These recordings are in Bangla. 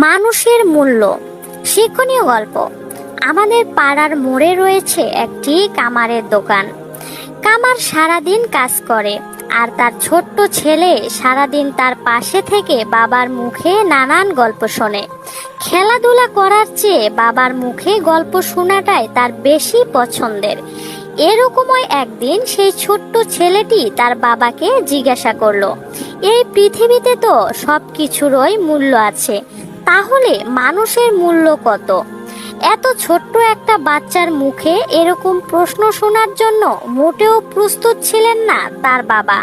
মানুষের মূল্য। শিক্ষণীয় গল্প। আমাদের পাড়ার মোড়ে রয়েছে একটি কামারের দোকান। কামার সারাদিন কাজ করে, আর তার ছোট্ট ছেলে সারাদিন তার পাশে থেকে বাবার মুখে নানান গল্প শোনে। খেলাধুলা করার চেয়ে বাবার মুখে গল্প শোনাটাই তার বেশি পছন্দের। এরকমই একদিন সেই ছোট্ট ছেলেটি তার বাবাকে জিজ্ঞাসা করল, এই পৃথিবীতে তো সব কিছুরই মূল্য আছে। তাহলে মানুষের মূল্য কত? এত ছোট্ট একটা বাচ্চার মুখে এরকম প্রশ্ন শোনার জন্য মোটেও প্রস্তুত ছিলেন না তার বাবা।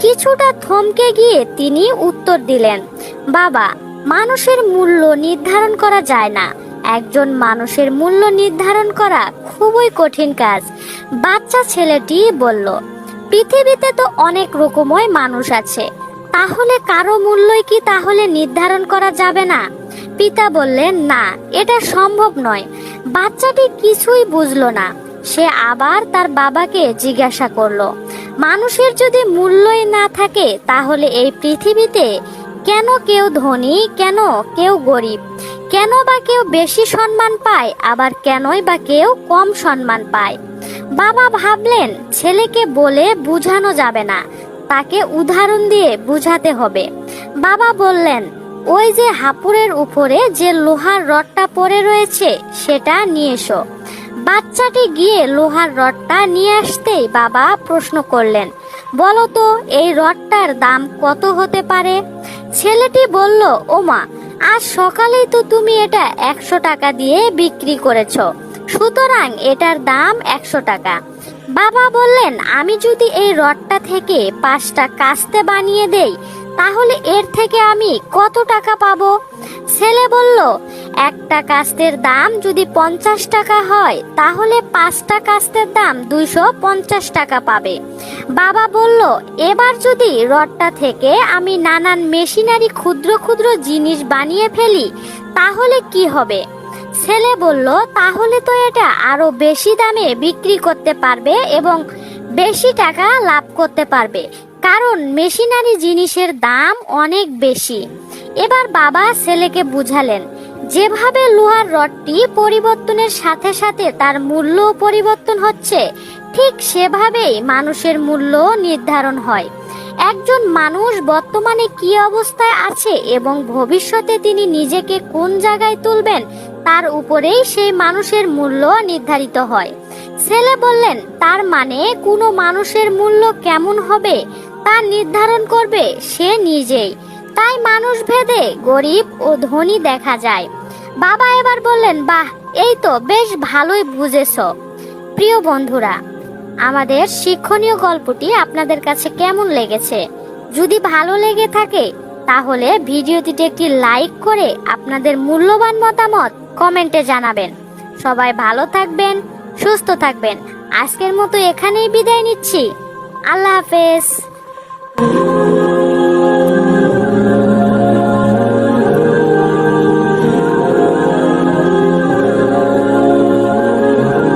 কিছুটা থমকে গিয়ে তিনি উত্তর দিলেন, বাবা, মানুষের মূল্য নির্ধারণ করা যায় না। একজন মানুষের মূল্য নির্ধারণ করা খুবই কঠিন কাজ। বাচ্চা ছেলেটি বলল, পৃথিবীতে তো অনেক রকমই মানুষ আছে। তাহলে কারও মূল্যই কি তাহলে নির্ধারণ করা যাবে না? পিতা বললেন, না, এটা সম্ভব নয়। বাচ্চাটি কিছুই বুঝলো না। সে আবার তার বাবাকে জিজ্ঞাসা করল, মানুষের যদি মূল্যই না থাকে, তাহলে এই পৃথিবীতে কেন কেউ ধনী, কেন কেউ গরিব? কেন বা কেউ বেশি সম্মান পায়, আবার কেনই বা কেউ কম সম্মান পায়? বাবা ভাবলেন, ছেলেকে বলে বুঝানো যাবে না। তাকে উদাহরণ দিয়ে বুঝাতে হবে। বাবা বললেন, ওই যে হাপুরের উপরে যে লোহার রডটা পড়ে রয়েছে, সেটা নিয়ে এসো। বাচ্চাটি গিয়ে লোহার রডটা নিয়ে আসতেই বাবা প্রশ্ন করলেন, বলো তো, এই রডটার দাম কত হতে পারে? ছেলেটি বলল, ওমা, আজ সকালেই তো তুমি এটা একশো টাকা দিয়ে বিক্রি করেছ। সুতরাং এটার দাম একশো টাকা। বাবা বললেন, আমি যদি এই রডটা থেকে পাঁচটা কাস্তে বানিয়ে দেই, তাহলে এর থেকে আমি কত টাকা পাবো? ছেলে বলল, একটা কাস্তের দাম যদি পঞ্চাশ টাকা হয়, তাহলে পাঁচটা কাস্তের দাম দুইশো পঞ্চাশ টাকা পাবে। বাবা বলল, এবার যদি রডটা থেকে আমি নানান মেশিনারি ক্ষুদ্র ক্ষুদ্র জিনিস বানিয়ে ফেলি, তাহলে কি হবে? ছেলে বলল, তাহলে তো এটা আরও বেশি দামে বিক্রি করতে পারবে এবং বেশি টাকা লাভ করতে পারবে। কারণ মেশিনারি জিনিসের দাম অনেক বেশি। এবার বাবা ছেলেকে বুঝালেন, যেভাবে লোহার রডটি পরিবর্তনের সাথে সাথে তার মূল্য পরিবর্তন হচ্ছে, ঠিক সেভাবেই মানুষের মূল্য নির্ধারণ হয়। একজন মানুষ বর্তমানে কি অবস্থায় আছে এবং ভবিষ্যতে তিনি নিজেকে কোন জায়গায় তুলবেন, তার উপরেই সেই মানুষের মূল্য নির্ধারিত হয়। ছেলে বললেন, তার মানে কোনো মানুষের মূল্য কেমন হবে তা নির্ধারণ করবে সে নিজেই। তাই মানুষ ভেদে গরিব ও ধনী দেখা যায়। বাবা এবার বললেন, বাহ, এই তো বেশ ভালোই বুঝেছ। প্রিয় বন্ধুরা আমাদের শিক্ষণীয় গল্পটি আপনাদের কাছে কেমন লেগেছে? যদি ভালো লেগে থাকে, তাহলে ভিডিওটিতে একটি লাইক করে আপনাদের মূল্যবান মতামত কমেন্টে জানাবেন। সবাই ভালো থাকবেন, সুস্থ থাকবেন। আজকের মতো এখানেই বিদায় নিচ্ছি। আল্লাহ হাফেজ।